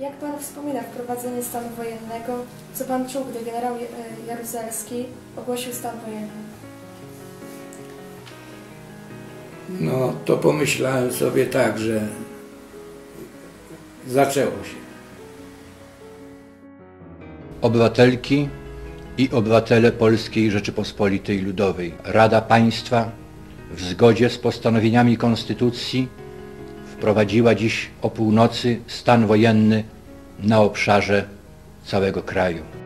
Jak Pan wspomina wprowadzenie stanu wojennego? Co Pan czuł, gdy generał e, Jaruzelski ogłosił stan wojenny? No to pomyślałem sobie tak, że zaczęło się. Obywatelki i obywatele Polskiej Rzeczypospolitej Ludowej. Rada Państwa w zgodzie z postanowieniami Konstytucji wprowadziła dziś o północy stan wojenny na obszarze całego kraju.